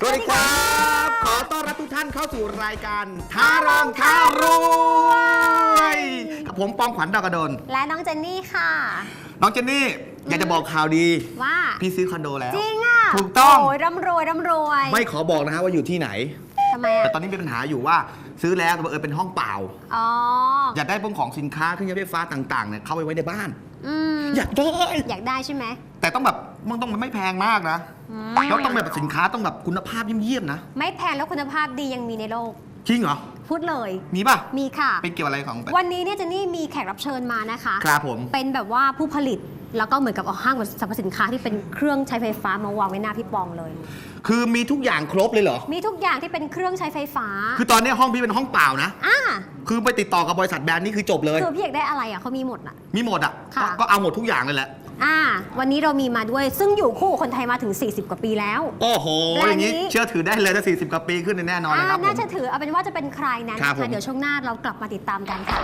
สวัสดีครับ ขอต้อนรับทุกท่านเข้าสู่รายการท้ารองท้ารวยกับผมปองขวัญดาวกระโดน และน้องเจนนี่ค่ะ น้องเจนนี่อยากจะบอกข่าวดี ว่า พี่ซื้อคอนโดแล้ว จริงอะถูกต้อง โอ้ยร่ำรวยร่ำรวยไม่ขอบอกนะฮะว่าอยู่ที่ไหน ทำไมแต่อะตอนนี้มีปัญหาอยู่ว่าซื้อแล้วแต่เออเป็นห้องเปล่า อ๋อ อยากได้พวกของสินค้าเครื่องใช้ไฟฟ้าต่างๆเนี่ยเข้าไปไว้ในบ้าน อืมอยากได้ อยากได้ใช่ไหม แต่ต้องแบบมันต้องไม่แพงมากนะอืมแล้วต้องแบบสินค้าต้องแบบคุณภาพเยี่ยมๆนะไม่แพงแล้วคุณภาพดียังมีในโลก จริงเหรอพูดเลย มีป่ะมีค่ะเป็นเกี่ยวอะไรของวันนี้เนี่ยเจนนี่มีแขกรับเชิญมานะคะ ครับผม เป็นแบบว่าผู้ผลิตแล้วก็เหมือนกับเอาห้างสรรพสินค้าที่เป็นเครื่องใช้ไฟฟ้ามาวางไว้หน้าพี่ปองเลย คือมีทุกอย่างครบเลยเหรอ มีทุกอย่างที่เป็นเครื่องใช้ไฟฟ้า คือตอนนี้ห้องพี่เป็นห้องเปล่านะ อ่า คือไปติดต่อกับบริษัทแบรนด์นี่คือจบเลย คือพี่อยากได้อะไรอะเขามีหมดอะ มีหมดอะ ค่ะก็ก็เอาหมดทุกอย่างเลยแหละ อ่า วันนี้เรามีมาด้วย ซึ่งอยู่คู่กับคนไทยมาถึง 40 กว่าปีแล้ว โอ้โห แบรนด์อย่างนี้นี้เชื่อถือได้เลยถ้า40กว่าปีขึ้นแน่นอนเลยครับผมน่าจะถือเอาเป็นว่าจะเป็นใครนั้นครับนะผมคะเดี๋ยวช่วงหน้าเรากลับมาติดตามกันค่ะ